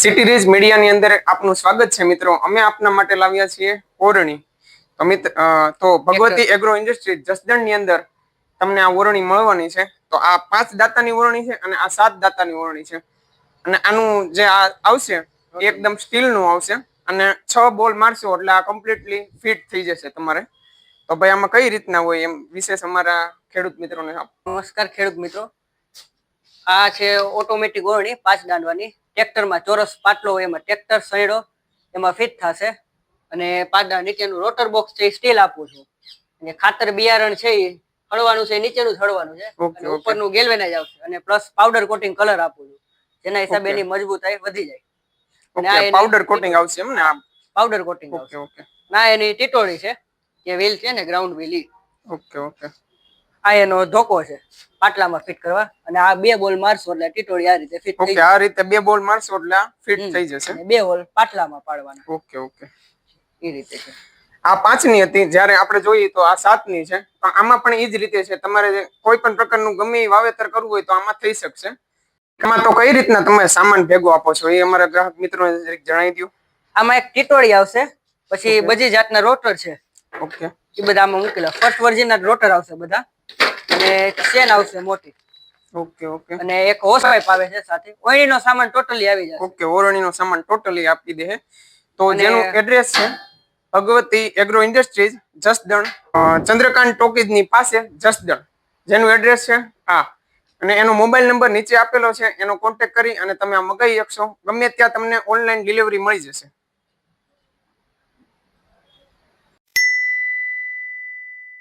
City રીઝ મીડિયાની અંદર આપનું સ્વાગત છે મિત્રો. અમે આપના માટે લાવ્યા છીએ ઓરણી. તો મિત્ર તો ભગવતી એગ્રો ઇન્ડસ્ટ્રી જસદણની અંદર તમને આ ઓરણી મળવાની છે. તો આ પાંચ દાતાની ઓરણી છે અને આ સાત દાતાની ઓરણી છે. અને આનું જે આ આવશે એકદમ એકદમ સ્ટીલનું આવશે અને છ બોલ મારશો એટલે આ કમ્પ્લીટલી ફિટ થઈ જશે તમારે. તો ભાઈ આમાં કઈ રીતના હોય એમ વિશેષ અમારા ખેડૂત મિત્રોને નમસ્કાર ખેડૂત મિત્રો. આ છે ઓટોમેટિક ઓરણી પાંચ દાંડવાની. ટ્રેક્ટરમાં ચોરસ પાટલો હોય એમાં ટ્રેક્ટર સૈડો એમાં ફિટ થશે. અને પાદા નીચેનું રોટર બોક્સ છે એ સ્ટીલ આપું છું. અને ખાતર બિયારણ છે એ હળવાનું છે નીચેનું જ હળવાનું છે. અને ઉપરનું ગેલ્વેનાઇઝ આવશે. અને પ્લસ પાવડર કોટિંગ કલર આપું છું. જેના હિસાબે. એની મજબૂતાઈ વધી જાય. અને આ ઓકે પાવડર કોટિંગ આવશે એમ ને પાવડર કોટિંગ ઓકે ઓકે ના એની ટીટોળી છે જે વ્હીલ છે ને ગ્રાઉન્ડ વ્હીલ ઓકે ઓકે આ એનો ધોકો છે પાટલામાં ફિટ કરવા. અને આ બે બોલ મારશો એટલે ટીટોળી આ રીતે ફિટ થઈ ઓકે આ રીતે બે બોલ મારશો એટલે ફિટ થઈ જશે. બે બોલ પાટલામાં પાડવાના. Okay okay. એ રીતે છે. આ પાંચની હતી જ્યારે આપણે જોઈએ તો આ સાતની છે. પણ આમાં પણ એ જ રીતે છે. તમારે કોઈ પણ પ્રકારનું ગમે એ વાવેતર કરવું હોય તો આમાં થઈ શકશે. એમાં તો કઈ રીતના તમે સામાન ભેગો આપો છો એ અમારા ગ્રાહક મિત્રોને જણાવી દો આમાં એક ટીટોળી આવશે પછી બધી જાતના રોટર છે. ઓકે. એ બધા આમાં મૂકેલા. ફર્સ્ટ વર્જિનના રોટર આવશે બધા. અને ચેન આવશે મોટી. Okay okay. અને એક હોસ પાઇપ આવે છે સાથે. ઓઈણીનો સામાન ટોટલી આવી જશે. ઓકે ઓરણીનો સામાન ટોટલી આપી દે તો જેનું એડ્રેસ છે ભગવતી એગ્રો ઇન્ડસ્ટ્રીઝ જસદણ ચંદ્રકાંત ટોકીઝની પાસે જસદણ. જેનું એડ્રેસ છે આ. અને એનો મોબાઈલ નંબર નીચે આપેલો છે એનો કોન્ટેક્ટ કરી અને તમે આ મગાવી શકશો. ગમે ત્યાં તમને ઓનલાઈન ડિલિવરી મળી જશે.